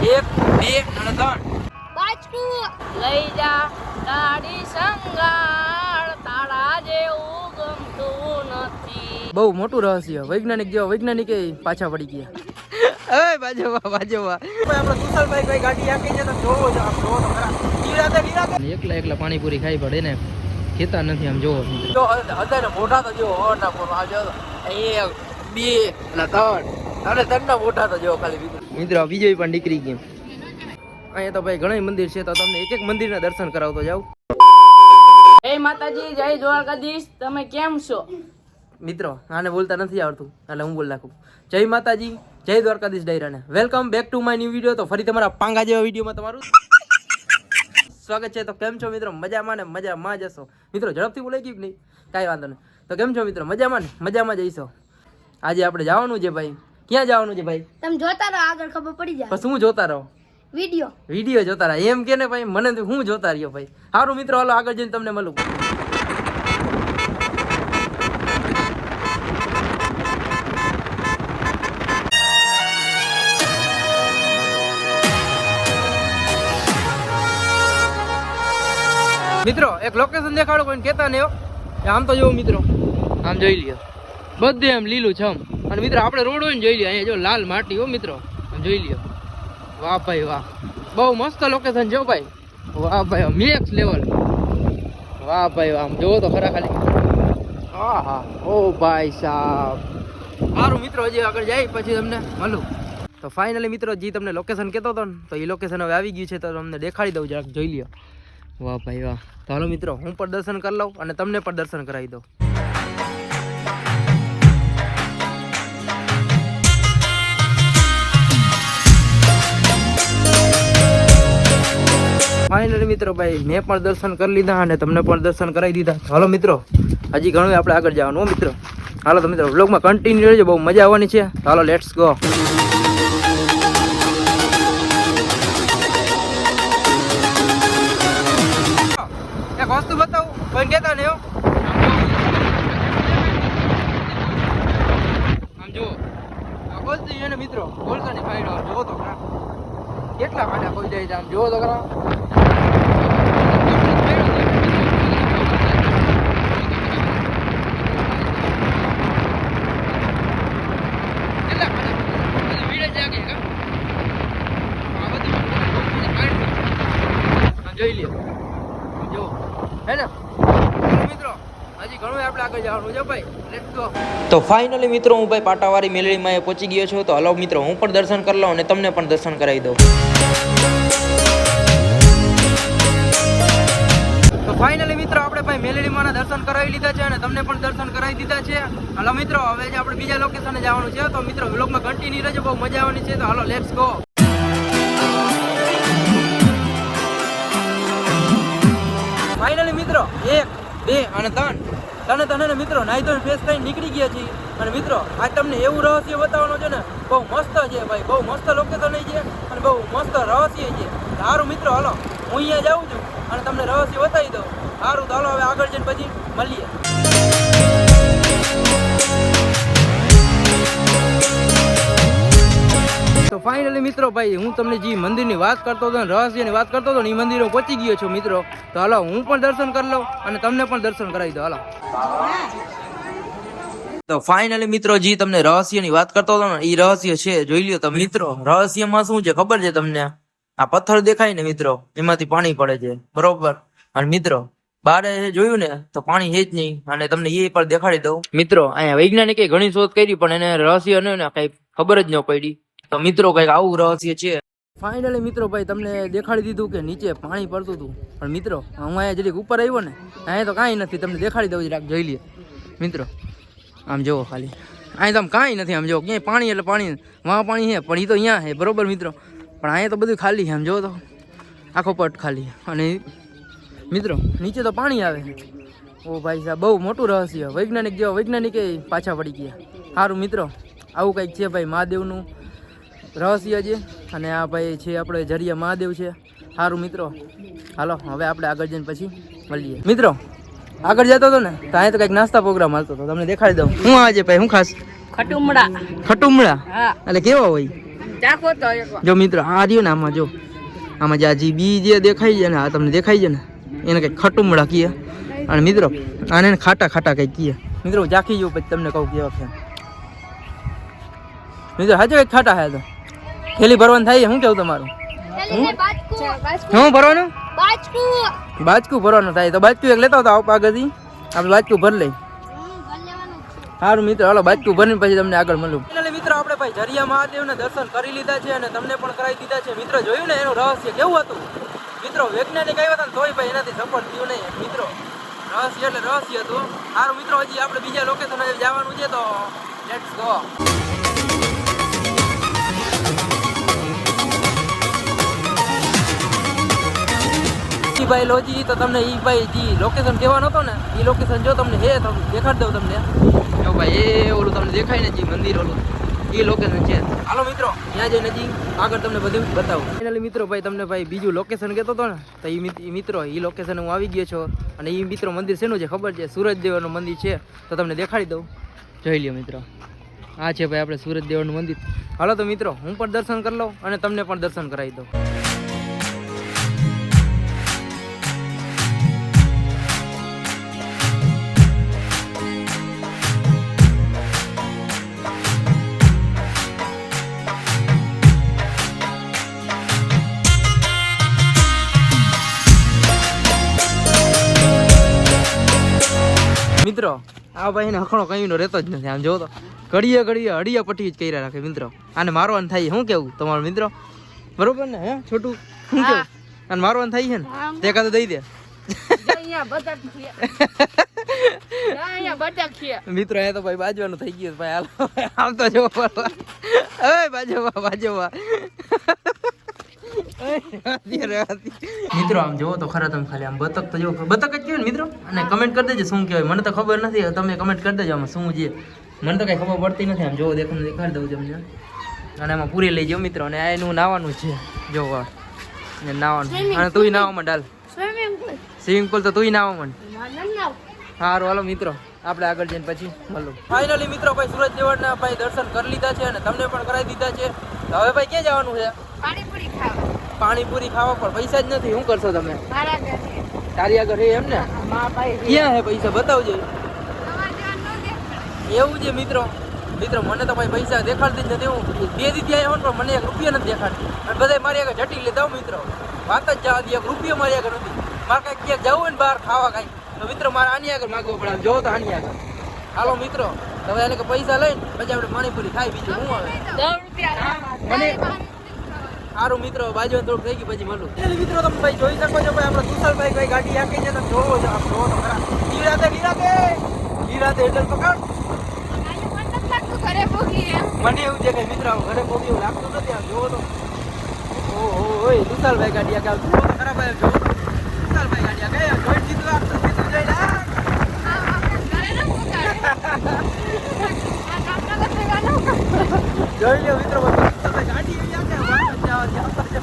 એક બે અને ત્રણ. બાચકું લઈ જા તારી સંગાળ. તારા જેવું ગમતું નથી. બહુ મોટું રહસ્ય. વૈજ્ઞાનિક જેવા વૈજ્ઞાનિક પાછા પડી ગયા. એ બાજુમાં બાજુમાં. આપણે કુશલભાઈ કઈ ગાડી આપી છે તો જોવો જો આમ જોવો તો ખરા. એકલા એકલા પાણીપુરી ખાઈ પડે ને ખેતા નથી આમ જોવો જો અત્યારે મોઢા તો જો ના પોર આ જો બે અને ત્રણ. અને ત્રણ ના મોઢા તો જો ખાલી મિત્રો વિજય પણ નીકળી ગયો. અહીંયા તો ભાઈ ઘણા મંદિર છે તો તમને એક એક મંદિરના દર્શન કરાવતો જાઉં. જય માતાજી જય દ્વારકાધીશ. તમે કેમ છો? મિત્રો આને બોલતા નથી આવડતું. એટલે હું બોલ નાખું. જય માતાજી જય Dwarkadhish ડાયરાને. Welcome back to my new video તો ફરી તમારા પાંગા જેવા વિડીયોમાં તમારું સ્વાગત છે. તો કેમ છો મિત્રો? મજામાં ને? મજામાં જશો મિત્રો ઝડપથી બોલાઈ ગયું કે નહીં? કાંઈ વાંધો નહીં. તો કેમ છો મિત્રો? મજામાં ને? મજામાં જઈશો આજે આપણે જવાનું છે ભાઈ. ક્યાં જવાનું છે ભાઈ? તમે જોતા રહો આગળ ખબર પડી જાય. બસ હું જોતા રહો? વિડિયો. વીડિયો જોતા રહો. એમ કે ને ભાઈ મને તો હું જોતા રહ્યો ભાઈ? સારું મિત્રો હાલો આગળ જઈને તમને મળું. મિત્રો એક લોકેશન દેખાડો કોઈને કહેતા નહીં હો. આમ તો જોવો મિત્રો. આમ જોઈ લ્યો. બધે આમ લીલું છમ અને મિત્રો, આપણે રોડ હોય ને જોઈ લ્યો, અહીંયા જો લાલ માટી હો મિત્રો. જોઈ લ્યો. વાહ ભાઈ વાહ. બહુ મસ્ત લોકેશન જો ભાઈ. વાહ ભાઈ મેક્સ લેવલ વાહ ભાઈ વાહ જોવો તો ખરા ખાલી. હા હા ઓ ભાઈ સાહેબ મારું મિત્રો, હજી આગળ જાય પછી તમને મળું. તો ફાઇનલી મિત્રો, જે તમને લોકેશન કહેતો હતો ને, તો એ લોકેશન હવે આવી ગયું છે, તો તમને દેખાડી દઉં, જરાક જોઈ લ્યો. વાહ ભાઈ વાહ. ચાલો મિત્રો, હું પણ દર્શન કરી લઉં અને તમને પણ દર્શન કરાવી દઉં. મિત્રો ભાઈ, મેં પણ દર્શન કરી લીધા અને તમને પણ દર્શન કરાવી દીધા. હાલો મિત્રો, હજી ઘણું આપણે આગળ જવાનું હો મિત્રો. હાલો તો મિત્રો વ્લોગમાં કન્ટિન્યુ રહેજો, બહુ મજા આવવાની છે. હાલો લેટ્સ ગો એક વસ્તુ બતાવું કોઈ કહેતા ને આમ જુઓ બોલતી મિત્રો, બોલતા નહીં ફાઈડો જોવો તો ખરા. કેટલા માટે કોઈ જાય આમ જોવો તો ખરા કેટલા ખાડા? બધી ભીડ જ જાગે છે, કાં? આ બધી આમ જોઈ લ્યો જો હે ને મિત્રો હજી ઘણું આપણે આગળ જવાનું છે ભાઈ. તો ફાઇનલી મિત્રો હું ભાઈ પાટાવાળી મેલડીમાં એ પહોંચી ગયો છું. તો હલો મિત્રો હું પણ દર્શન કરી લઉં અને તમને પણ દર્શન કરાવી દઉં. તો ફાઇનલી મિત્રો આપણે ભાઈ મેલડીમાંના દર્શન કરાવી લીધા છે અને તમને પણ દર્શન કરાવી દીધા છે. હલો મિત્રો હવે જે આપણે બીજા લોકેશને જવાનું છે. તો મિત્રો વ્લોગમાં કન્ટિન્યુ રહેજો બહુ મજા આવવાની છે. તો હલો લેટ્સ ગો ફાઇનલી મિત્રો એક બે અને ત્રણ. તને તને મિત્રો, નાઈ ધોઈને ફેસ થઈને નીકળી ગયા છીએ. અને મિત્રો, આજ તમને એવું રહસ્ય બતાવવાનું છે ને, બહુ મસ્ત છે ભાઈ, બહુ મસ્ત લોકેશન છે અને બહુ મસ્ત રહસ્ય છે. સારું મિત્રો, હાલો, હું અહીંયા જાઉં છું અને તમને રહસ્ય બતાવી દઉં. સારું તો હાલો, હવે આગળ જઈને પછી મળીએ. તો ફાઇનલી મિત્રો ભાઈ, હું તમને જે મંદિરની વાત કરતો હતો ને, રહસ્યની વાત કરતો હતો ને એ મંદિરો પહોંચી ગયો છું મિત્રો. તો હાલો, હું પણ દર્શન કરી લઉં અને તમને પણ દર્શન કરાવી દો હાલો. તો ફાઇનલી મિત્રો, જે તમને રહસ્યની વાત કરતો હતો ને એ રહસ્ય છે. જોઈ લ્યો તમે મિત્રો, રહસ્યમાં શું છે ખબર છે તમને? આ પથ્થર દેખાય ને મિત્રો, એમાંથી પાણી પડે છે, બરોબર? અને મિત્રો, બારે જોયું ને, તો પાણી છે જ નહીં, અને તમને એ પણ દેખાડી દઉં. મિત્રો, અહીંયા વૈજ્ઞાનિકે ઘણી શોધ કરી, પણ એને રહસ્ય ને કઈ ખબર જ ન પડી. તો મિત્રો કંઈક આવું રહસ્ય છે. ફાઇનલી મિત્રો ભાઈ, તમને દેખાડી દીધું કે નીચે પાણી પડતું હતું. પણ મિત્રો, હું અહીંયા જરીક ઉપર આવ્યો ને, અહીંયા તો કાંઈ નથી, તમને દેખાડી દઉં જરાક, જોઈ લે. મિત્રો, આમ જુઓ ખાલી. અહીં તો આમ કાંઈ નથી, આમ જુઓ, ક્યાંય પાણી એટલે પાણી, વાં પાણી છે, પણ એ તો અહીંયા છે, બરોબર મિત્રો? પણ અહીંયા તો બધું ખાલી છે, આમ જુઓ તો. આખો પટ ખાલી. અને મિત્રો, નીચે તો પાણી આવે ઓ ભાઈ સાહેબ, બહુ મોટું રહસ્ય. વૈજ્ઞાનિક જેવા વૈજ્ઞાનિકે પાછા પડી ગયા. સારું મિત્રો, આવું કંઈક છે ભાઈ, મહાદેવનું. રહસ્ય છે અને આ ભાઈ છે આપણે જરિયા મહાદેવ છે. સારું મિત્રો હાલો હવે આપણે આગળ જઈને પછી મળીએ. મિત્રો આગળ જતો હતો ને તો અહીંયા તો કંઈક નાસ્તા પ્રોગ્રામ હાલતો હતો તમને દેખાડી દઉં. હું આજે ભાઈ હું ખાસ? ખટુમડા. ખટુમડા? એટલે કેવા હોય? ચાખો જો મિત્રો આ રહ્યો ને આમાં જો. આમાં જે આ જે બી જે દેખાય છે ને આ તમને દેખાય છે ને એને કંઈક ખટુમડા કીએ. અને મિત્રો આને ખાટા ખાટા કંઈક કીએ. મિત્રો જાખી જવું પછી તમને કહું કેવા છે. મિત્રો હાજર કંઈક ખાટા હે તો. થેલી ભરવાનું થાય શું કેવું તમારું? શું ભરવાનું? બાજકું. ભરવાનું થાય. તો બાજકું એક લેતા હતા આગળથી આપણે બાજકું ભરી લઈ સારું મિત્રો હાલો બાજકું ભરીને પછી તમને આગળ મળું. મિત્રો આપણે ભાઈ જરિયા મહાદેવના દર્શન કરી લીધા છે અને તમને પણ કરાવી દીધા છે. મિત્રો જોયું ને એનું રહસ્ય કેવું હતું? મિત્રો વૈજ્ઞાનિક આવ્યા હતા ને તોય ભાઈ એનાથી સફળ થયું નહીં. મિત્રો રહસ્ય એટલે રહસ્ય હતું. સારું મિત્રો હજી આપણે બીજા લોકેશન જવાનું છે તો લેટ્સ ગો ભાઈ લોજી તો તમને ઈ ભાઈ જી લોકેશન કહેવાનો હતો ને ઈ લોકેશન જો તમને હે તમને દેખાડ દઉં તમને. જો ભાઈ એ ઓલું તમને દેખાય ને જી મંદિર ઓલું ઈ લોકેશન છે. હાલો મિત્રો ત્યાં જઈને જી આગળ તમને બધું બતાવું. ફાઇનલી મિત્રો ભાઈ તમને ભાઈ બીજું લોકેશન કહેતો હતો ને તો એ મિત્રો એ લોકેશન હું આવી ગયો છો. અને એ મિત્રો મંદિર શેનું છે ખબર છે? સુરજદેવનું મંદિર છે. તો તમને દેખાડી દઉં. જોઈ લ્યો મિત્રો. આ છે ભાઈ આપણે સુરજદેવનું મંદિર. હાલો તો મિત્રો હું પણ દર્શન કરી લઉં અને તમને પણ દર્શન કરાવી દઉં. આ ભાઈને હખણો કઈનો રહેતો જ નથી. આમ જો તો ઘડીએ ઘડીએ હડીએ પટ્ટી જ કર્યા રાખે મિત્રો. આને મારવાનું થાય શું કેવું તમારો મિત્રો? બરોબર ને હે છોટું? શું કેવું? અને મારવાનું થાય છે ને? તે કાતો દઈ દે. મિત્રો અહીંયા તો ભાઈ બાજવાનું થઈ ગયું ભાઈ. હાલો આમ તો જો હવે બાજવા બાજવા મિત્રો આમ જોવો તો ખરા તમે ખાલી આમ બતક તો જોવો બતક જ કહેવાય મિત્રો? અને કમેન્ટ કરી દેજો શું કહેવાય. મને તો ખબર નથી તમે કમેન્ટ કરી દેજો આમાં શું છે. મને તો કઈ ખબર પડતી નથી. આમ જોવો દેખો દેખાડી દઉં તમને. અને એમાં પૂરી લઈ જાઓ મિત્રો. અને આ એનું નાવાનું છે. જોવો ને નાવાનું અને તુંય નાવામાં ડાલ. સ્વિમિંગ પુલ તો તુંય નાવામાં સારું હાલો મિત્રો. આપણે આગળ જઈને પછી મળું. ફાઇનલી મિત્રો ભાઈ સુરત દેવળના ભાઈ દર્શન કરી લીધા છે અને તમને પણ કરાવી દીધા છે. તો હવે ભાઈ ક્યાં જવાનું છે? પાણીપુરી ખાવા. પાણીપુરી ખાવા પણ પૈસા જ નથી. શું કરશો તમે? તારી આગળ એમ ને? ક્યાં હે પૈસા? બતાવજો. ત્યાં. એવું છે મિત્રો? મિત્રો મને તો ભાઈ પૈસા દેખાડતી જ નથી હું. બે દીધી આવ્યો ને પણ મને એક રૂપિયા નથી દેખાડતી. અને બધા મારી આગળ જટી લેતા મિત્રો. વાત જ જવા દે એક રૂપિયો મારી આગળ નથી. મારે કાંઈક ક્યાંક જવું હોય ને બહાર ખાવા કાંઈ તો મિત્રો મારે આની આગળ માગવું પડે. જો તો આની આગળ. હાલો મિત્રો. તમે એને કે પૈસા લઈને પછી આપણે પાણીપુરી ખાઈ બીજું હું આવે? મને સારું મિત્રો બાજુ થોડું થઈ ગયું પછી મળું. મિત્રો તમે ભાઈ જોઈ શકો છો ભાઈ આપણે કુશલભાઈ ભાઈ ગાડી આંકી છે તમે જોવો છો આપ જોવો તો ખરા. નિરાતે નિરાતે નિરાતે એટલે પકડ. મને એવું છે કે મિત્ર ઘરે કોઈ એવું લાગતું નથી આમ જોવો તો. ઓહો ઓય કુશલભાઈ ગાડી આંકે આમ જોવો તો ખરા ભાઈ જોવો તો. કુશલભાઈ ગાડી આંકે આમ જોઈ આપતું લ્યો મિત્રો ભાઈ કુશલભાઈ ગાડી એવી આંકે આમ વાંચો જાઓ જાઓ જાઓ આ પડે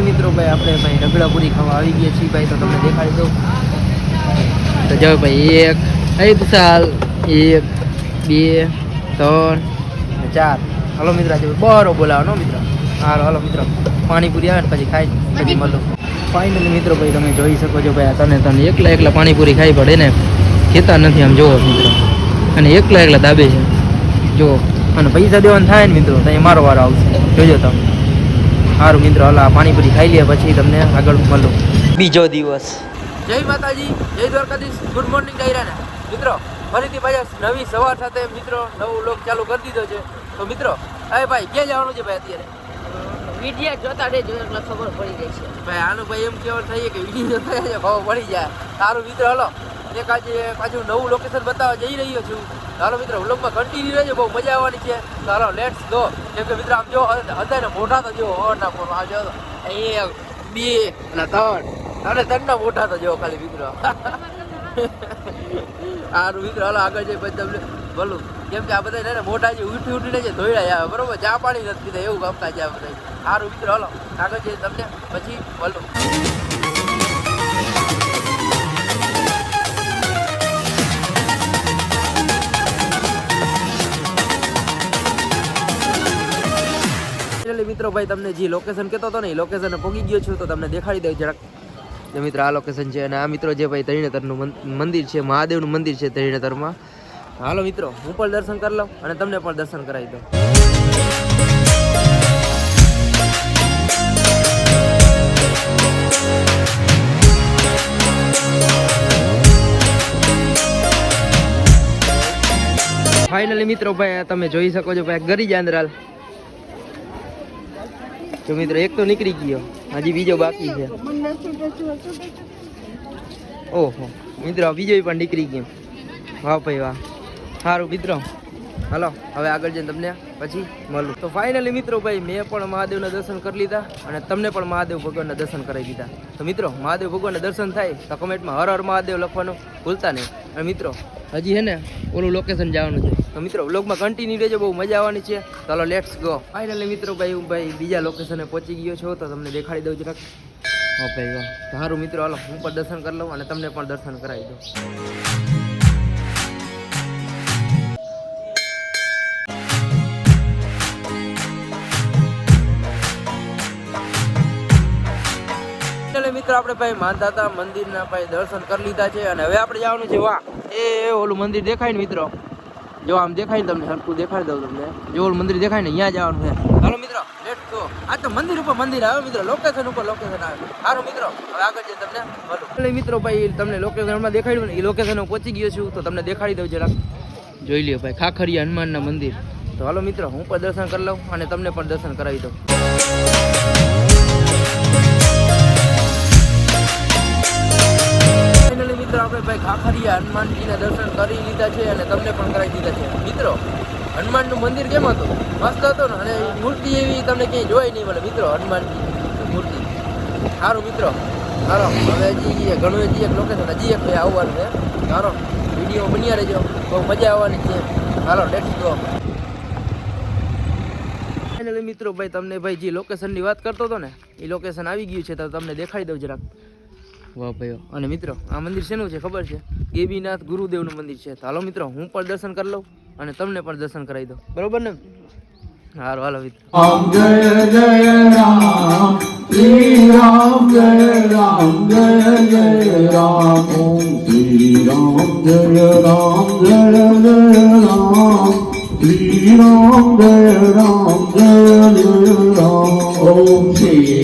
મિત્રો ભાઈ, આપણે ભાઈ રગડા પૂરી ખાવા આવી ગયા છીએ ભાઈ, તો તમને દેખાડી દઉં. તો જાઓ ભાઈ, એક, એ વિશાલ, એક, બે, ત્રણ, ચાર. હાલો મિત્ર, આજે બરો બોલાવો મિત્ર. હાલો, હલો, મિત્ર. પાણીપુરી આવે ને પછી ખાઈ પછી મળો. ફાઇનલી મિત્રો ભાઈ, તમે જોઈ શકો છો ભાઈ તને તને એકલા એકલા પાણીપુરી ખાઈ પડે ને. ખેતા નથી આમ જોવો મિત્રો. અને એકલા એકલા દાબે છે. જો અને પૈસા દેવાનું થાય ને મિત્રો ત્યાં મારો વારો આવશે. જોજો તમે. સારું મિત્રો હલા પાણીપુરી ખાઈ લે પછી તમને આગળ મળો. બીજો દિવસ. જય માતાજી જય દ્વારકાધીશ. ગુડ મોર્નિંગ ડાયરાને મિત્રો ફરીથી પાછા નવી સવાર સાથે મિત્રો નવું લોક ચાલુ કરી દીધો છે. તો મિત્રો અરે ભાઈ ક્યાં જવાનું છે ભાઈ અત્યારે? વીડિયો જોતા રહેજો એટલે ખબર પડી જાય છે. ભાઈ આનું ભાઈ એમ કેવું થઈએ કે વીડિયો જોતા ખબર ભાવ પડી જાય. સારું મિત્રો હાલો. એક આજે પાછું નવું લોકેશન બતાવવા જઈ રહ્યો છું. હાલો મિત્રો વ્લોગમાં કન્ટિન્યુ રહેજો, બહુ મજા આવવાની છે. ચાલો લેટ્સ ગો કેમ કે મિત્રો, આમ જો અત્યારે મોઢા તો જો ના આ જો, એક, બે અને ત્રણ. અને ત્રણના મોઢા તો જો, ખાલી મિત્રો. સારું મિત્રો, હાલો, આગળ જઈ પછી તમને બોલું. કેમ કે આ બધા ને, મોઢા જે ઉઠી ઉઠીને જે ધોઈડા આવે બરોબર? ચા પાણી નથી પીધા એવું કામકાજ છે આ બધા. સારું મિત્રો, હાલો, આગળ જઈ તમને પછી બોલું. મિત્રો, ભાઈ, તમને જે લોકેશન કહેતો હતો ને, એ લોકેશન પહોંચી ગયો છું, તો તમને દેખાડી દઉં જરાક. મિત્રો, આ લોકેશન છે અને આ મિત્રો જે ભાઈ તરણેતરનું મંદિર છે, મહાદેવનું મંદિર છે તરણેતરમાં હાલો મિત્રો, હું પણ દર્શન કરી લઉં અને તમને પણ દર્શન કરાવી દઉં. ફાઇનલી મિત્રો, ભાઈ તમે જોઈ શકો છો, ભાઈ ગરી જાંદરાલ. જો મિત્રો, એક તો નીકળી ગયો. હજી બીજો બાકી છે. ઓહો, મિત્રો બીજો પણ નીકળી ગયો. વાહ ભાઈ વાહ. સારું મિત્રો. હલો, હવે આગળ જઈને તમને પછી મળું. તો ફાઇનલી મિત્રો, ભાઈ, મેં પણ મહાદેવના દર્શન કરી લીધા અને તમને પણ મહાદેવ ભગવાનના દર્શન કરાવી દીધા. તો મિત્રો, મહાદેવ ભગવાનના દર્શન થાય તો કમેન્ટમાં હર હર મહાદેવ લખવાનું ભૂલતા નહીં. અને મિત્રો હજી હે ને ઓલું લોકેશન જવાનું છે. તો મિત્રો વ્લોગમાં કન્ટિન્યુ રહેજો બહુ મજા આવવાની છે. ચાલો લેટ્સ ગો ફાઇનલી મિત્રો ભાઈ હું ભાઈ બીજા લોકેશને પહોંચી ગયો છો તો તમને દેખાડી દઉં જરાક હા ભાઈ સારું મિત્રો હાલો હું પણ દર્શન કરી લઉં અને તમને પણ દર્શન કરાવી દઉં. મિત્રો આપણે ભાઈ માનતા મંદિરના ભાઈ દર્શન કરી લીધા છે અને હવે આપણે જવાનું છે વાહ. એ ઓલું મંદિર દેખાય ને મિત્રો? જો આમ દેખાય ને તમને, સરખું દેખાડી દઉં તમને. જો ઓલું મંદિર દેખાય ને, અહીંયા જવાનું છે. હાલો મિત્રો લેટ્સ ગો આ તો મંદિર ઉપર મંદિર આવે મિત્રો લોકેશન ઉપર લોકેશન આવે. સારું મિત્રો આગળ જઈને તમને. મળું મિત્રો ભાઈ તમને લોકેશનમાં દેખાડ્યું ને એ લોકેશન પહોંચી ગયો છું, તો તમને દેખાડી દઉં જરાક. જોઈ લ્યો ભાઈ, ખાખરિયા હનુમાનના મંદિર. તો હાલો મિત્રો, હું પણ દર્શન કરી લઉં અને તમને પણ દર્શન કરાવી દઉં. ફાઇનલી મિત્રો, આપણે ભાઈ ખાખરિયા હનુમાનજીના દર્શન કરી લીધા છે અને તમને પણ કરાવી દીધા છે. મિત્રો, હનુમાનનું મંદિર કેમ હતું? મસ્ત હતું ને? અને મૂર્તિ એવી તમને ક્યાંય જોઈ નહીં મળે. મિત્રો, હનુમાનજી મૂર્તિ. સારું મિત્રો. સારો હવે હજી ઘણું હજી એક લોકેશન હજી એક ભાઈ આવવાનું છે. સારો વીડિયો બન્યા રહેજો. બહુ મજા આવવાની છે. હાલો લેટ્સ ગો ફાઇનલી મિત્રો, ભાઈ, તમને ભાઈ જે લોકેશનની વાત કરતો હતો ને, એ લોકેશન આવી ગયું છે, તો તમને દેખાડી દઉં જરાક. વાહ ભાઈ વાહ. અને મિત્રો આ મંદિર શેનું છે ખબર છે ગેબીનાથ ગુરુદેવનું મંદિર છે હાલો મિત્રો હું પણ દર્શન કરી લઉં અને તમને પણ દર્શન કરાવી દઉં બરોબર ને હારો હાલો મિત્રો Jaya Ram, Shri Ram Jaya Ram, Jaya Jaya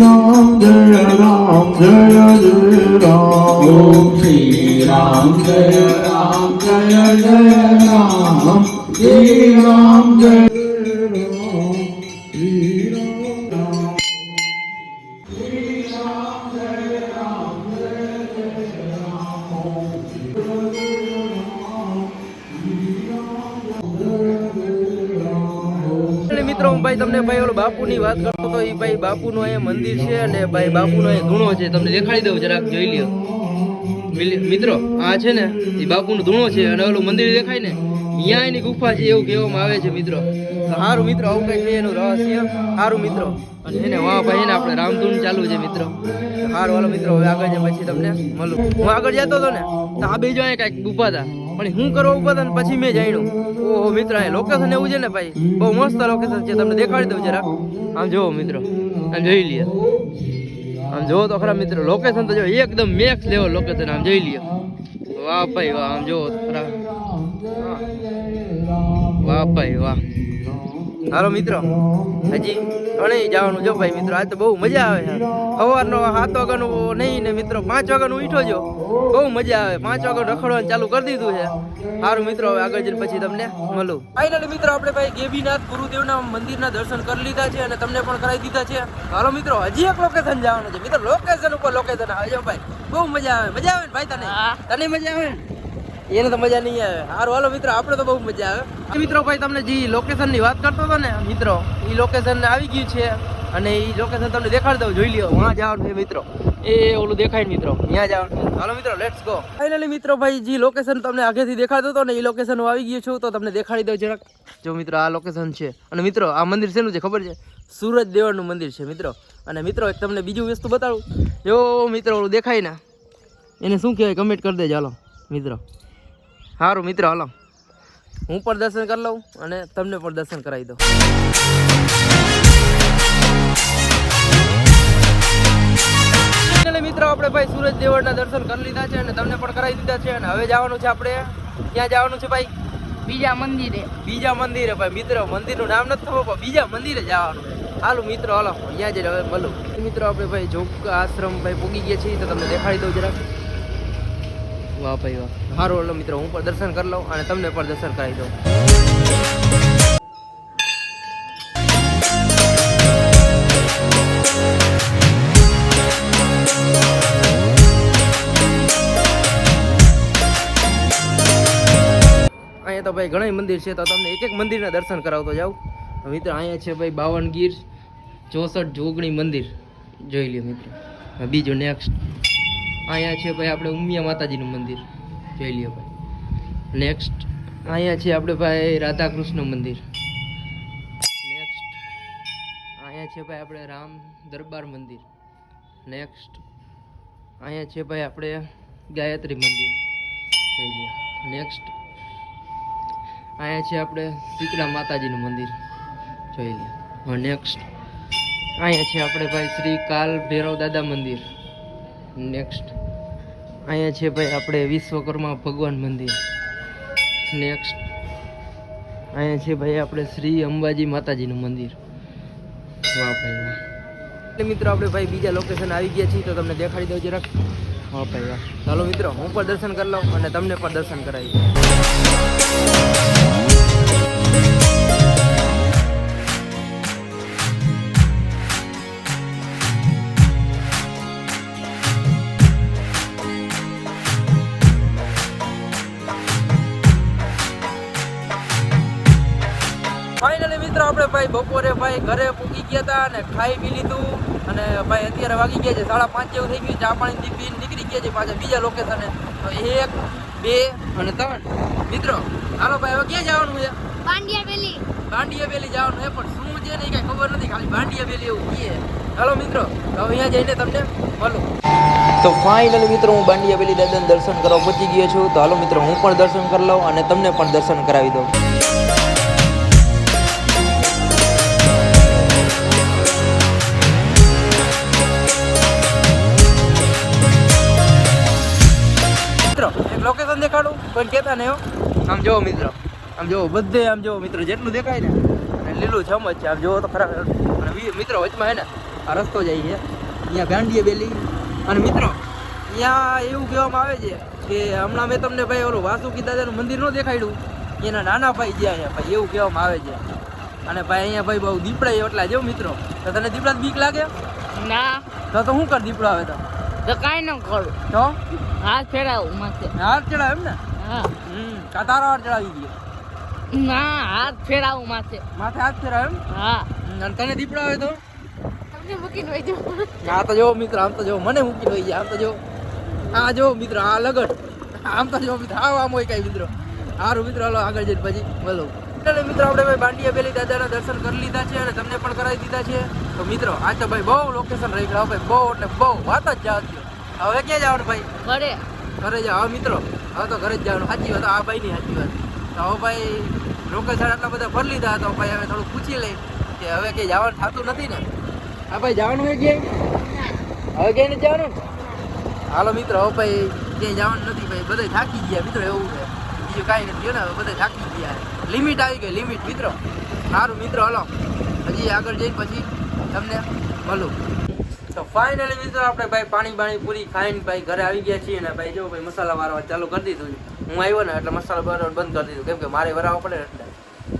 Ram Jaya Ram, Jaya Jaya Ram. Om Shri Ram Jaya Ram Jaya Jaya બાપુની વાત કરતો તો એ ભાઈ બાપુનો અહીંયા મંદિર છે અને ભાઈ બાપુનો એ ધૂણો છે. તમને દેખાડી દઉં જરાક, જોઈ લ્યો. મિત્રો, આ છે ને એ બાપુનો ધૂણો છે અને ઓલું મંદિર દેખાય ને અહીંયા એની ગુફા છે એવું કહેવામાં આવે છે, મિત્રો. સારું મિત્રો, આવું કઈ છે એનું રહસ્ય. સારું મિત્રો. અને એને વાહ, ભાઈ ને, આપણે રામધૂન ચાલુ છે, મિત્રો. સારું હાલો, મિત્રો, હવે આગળ છે પછી તમને મળું. હું આગળ જતો હતો ને, તો આ બીજો અહીંયા કાંઈક ગુફા હતા. પણ હું કરવા હતા ને પછી મેં જાણ્યું ઓહો, મિત્ર એ લોકેશન એવું છે ને ભાઈ? બહુ મસ્ત લોકેશન છે. તમને દેખાડી દઉં જરા આમ જોવો મિત્રો. આમ જોઈ લઈએ આમ જોવો તો ખરા મિત્રો લોકેશન તો જો એકદમ મેક્સ લેવલ લોકેશન આમ જોઈ લ્યો. વાહ ભાઈ વાહ, આમ જોવો તો ખરા. વાહ ભાઈ વાહ. હાલો મિત્રો હજી ઘણી જવાનું જો ભાઈ મિત્રો આજ તો બહુ મજા આવે સવાર સવારનો સાત વાગ્યાનું નહીં ને મિત્રો પાંચ વાગ્યાનું ઉઠો જો. બહુ મજા આવે. પાંચ વાગ્યા રખડવાનું ચાલુ કરી દીધું છે. સારું મિત્રો હવે આગળ જઈને પછી તમને મળું. ફાઇનલી મિત્રો આપણે ભાઈ ગેબીનાથ ગુરુદેવના મંદિરના દર્શન કરી લીધા છે અને તમને પણ કરાવી દીધા છે. હાલો મિત્રો હજી એક લોકેશન જવાનું છે. મિત્રો લોકેશન ઉપર લોકેશન આવે જો ભાઈ. બહુ મજા આવે. મજા આવે ને ભાઈ તને? તને મજા આવે ને? એને તો મજા નહીં આવે. હારું હાલો મિત્રો આપણે તો બહુ મજા આવે. મિત્રો ભાઈ તમને જે લોકેશનની વાત કરતો હતો ને મિત્રો એ લોકેશન આવી ગયું છે અને એ લોકેશન તમને દેખાડી દઉં જોઈ લ્યો વાં જવાનું છે મિત્રો. એ ઓલું દેખાય મિત્રો ત્યાં જવાનું હાલો મિત્રો લેટ્સ ગો ફાઇનલી મિત્રો ભાઈ જે લોકેશન તમને આગેથી દેખાડતો હતો ને એ લોકેશન હું આવી ગયો છું તો તમને દેખાડી દઉં જરાક. જો મિત્રો આ લોકેશન છે. અને મિત્રો આ મંદિર શેનું છે ખબર છે? સૂરજ દેવળનું મંદિર છે મિત્રો. અને મિત્રો એક તમને બીજું વસ્તુ બતાવું. જો મિત્રો ઓલું દેખાય ને એને શું કહેવાય કમેન્ટ કરી દેજો હાલો મિત્રો. સારું મિત્ર હાલો. હું પણ દર્શન કરી લઉં અને તમને પણ દર્શન કરાવી દઉં. એટલે મિત્રો આપણે ભાઈ સૂરજ દેવળના દર્શન કરી લીધા છે અને તમને પણ કરાવી દીધા છે અને હવે જવાનું છે આપણે ક્યાં જવાનું છે ભાઈ? બીજા મંદિરે. બીજા મંદિરે ભાઈ મિત્ર મંદિરનું નામ નથી ખબર પણ બીજા મંદિરે જવાનું. હાલો મિત્રો હાલો અહીંયા જ હવે મળું. મિત્રો આપણે ભાઈ જોગ આશ્રમ ભાઈ પૂગી ગયા છીએ તો તમને દેખાડી દઉં જરાક. વાહ ભાઈ વાહ. સારું એટલે મિત્રો, હું પણ દર્શન કરી લઉં અને તમને પણ દર્શન કરાવી દઉં. અહીંયા તો ભાઈ ઘણા મંદિર છે, તો તમને એક એક મંદિરના દર્શન કરાવતો જાઉં. મિત્ર, અહીંયા છે ભાઈ બાવનગીર ચોસઠ જોગણી મંદિર. જોઈ લ્યો મિત્રો. બીજું નેક્સ્ટ અહીંયા છે ભાઈ આપણે ઉમિયા માતાજીનું મંદિર. જોઈ લ્યો ભાઈ. નેક્સ્ટ અહીંયા છે આપણે ભાઈ રાધાકૃષ્ણ મંદિર. નેક્સ્ટ અહીંયા છે ભાઈ આપણે રામ દરબાર મંદિર. નેક્સ્ટ અહીંયા છે ભાઈ આપણે ગાયત્રી મંદિર. જોઈ લ્યો. નેક્સ્ટ અહીંયા છે આપણે શીતળા માતાજીનું મંદિર. જોઈ લઈએ નેક્સ્ટ અહીંયા છે આપણે ભાઈ શ્રી કાલ ભૈરવ દાદા મંદિર. નેક્સ્ટ અહીંયા છે ભાઈ આપણે વિશ્વકર્મા ભગવાન મંદિર. નેક્સ્ટ અહીંયા છે ભાઈ આપણે શ્રી અંબાજી માતાજીનું મંદિર. વાહ ભાઈ વાહ. એટલે મિત્રો આપણે ભાઈ બીજા લોકેશન આવી ગયા છીએ તો તમને દેખાડી દઉં જરાક. હા ભાઈ વાહ. ચાલો મિત્રો હું પણ દર્શન કરી લઉં અને તમને પણ દર્શન કરાવી દઉં. ભાઈ ઘરે પૂકી ગયા હતા અને ખાઈ પી લીધું. અને ભાઈ અત્યારે વાગી ગયા છે સાડા પાંચ જેવું થઈ ગયું ચા પાણી થી પીને નીકળી ગયા છે પાછા બીજા લોકેશને તો એક બે અને ત્રણ. મિત્રો હાલો ભાઈ હવે ક્યાં જવાનું છે? પાંડિયા વેલી. બાંડિયા વેલી જવાનું છે પણ શું છે ને કઈ ખબર નથી. ખાલી બાંડિયા વેલી એવું કહીએ. હાલો મિત્રો તો હવે અહીંયા જઈને તમને મળું તો ફાઇનલ મિત્રો હું બાંડિયા વેલી દાદાને દર્શન કરવા પહોંચી ગયો છું. તો હાલો મિત્રો હું પણ દર્શન કરી લઉં અને તમને પણ દર્શન કરાવી દઉં. દેખાડું ને આમ જોવો મિત્રો આમ જોવો બધે આમ જોવો મિત્રો જેટલું દેખાય ને અને લીલું છમ જ છે. આમ જોવો તો ખરા અને મિત્રો વચમાં હે ને આ રસ્તો જાય છે. અહીંયા ગાંડીએ બેલી. અને મિત્રો અહીંયા એવું કહેવામાં આવે છે કે હમણાં મેં તમને ભાઈ ઓલું વાસુકી દાદાનું મંદિર ન દેખાડ્યું? એના નાના ભાઈ જ્યાં અહીંયા ભાઈ એવું કહેવામાં આવે છે. અને ભાઈ અહીંયા ભાઈ બહુ દીપડા એટલા જેવું મિત્રો. તો તને દીપડા બીક લાગે? ના. તો તો શું કર દીપડો આવે તો તો કાંઈ ન કરું. તો? હાથ ફેરાવું હાથ ચડાવ એમ ને? હા. હમ કાતારો હાથ ચડાવી ગયો ના હાથ ફેરાવું માથે. માથે હાથ ફેરાવ એમ? હા. અને તને દીપડા આવે તો? તમને મૂકીને હોય જો આ તો જો મિત્ર આમ તો જો મને મૂકી દઈ આમ તો જો. આ જો મિત્ર આ લગડ આમ તો જો મિત્ર આવ આમ હોય કઈ મિત્રો. સારું મિત્ર હાલો આગળ જઈને પછી બોલો એટલે મિત્રો આપણે ભાઈ બાંડિયા બેલી દાદાના દર્શન કરી લીધા છે અને તમને પણ કરાવી દીધા છે. તો મિત્રો આ તો ભાઈ બહુ લોકેશન રહી ગયા ભાઈ બહુ એટલે બહુ વાત જ જાવ હવે ક્યાં જવાનું ભાઈ? ઘરે. ઘરે જાવ મિત્રો. હવે તો ઘરે જ જવાનું. સાચી વાત, આ ભાઈની સાચી વાત. તો હવે ભાઈ લોકેશન આટલા બધા ભરી લીધા, તો ભાઈ હવે થોડું પૂછી લઈ કે હવે કંઈ જવાનું થતું નથી ને. હા ભાઈ, જવાનું હોય ક્યાંય? હવે ક્યાંય નથી જવાનું? હાલો મિત્રો, હવે ભાઈ, ક્યાંય જવાનું નથી ભાઈ. બધા થાકી ગયા મિત્રો, એવું છે. બીજું કાંઈ નથી ને, હવે બધા થાકી ગયા. લિમિટ આવી ગઈ લિમિટ મિત્રો. સારું મિત્રો, હલો. હજી આગળ જઈને પછી તમને મળું. તો ફાઇનલી મિત્રો આપણે ભાઈ પાણી બાણી પૂરી ખાઈને ભાઈ ઘરે આવી ગયા છીએ ને ભાઈ જો ભાઈ મસાલા વારવા ચાલુ કરી દીધું. હું આવ્યો ને એટલે મસાલા વારવાનું બંધ કરી દીધું. કેમ કે મારે વરાવવા પડે એટલે.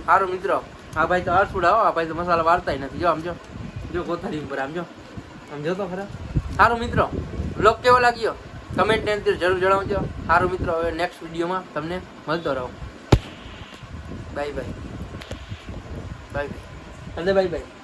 સારું મિત્રો. આ ભાઈ તો અડસુડ આવો આ ભાઈ તો મસાલા વારતા નથી. જો આમ જો. જો કોથળી ઉપર આમ જો. આમ જો તો ખરા સારું મિત્રો. બ્લોગ કેવો લાગ્યો? કમેન્ટ અંદર જરૂર જણાવજો. સારું મિત્રો. હવે નેક્સ્ટ વિડીયોમાં તમને મળતો રહો. Bye bye bye bye bye bye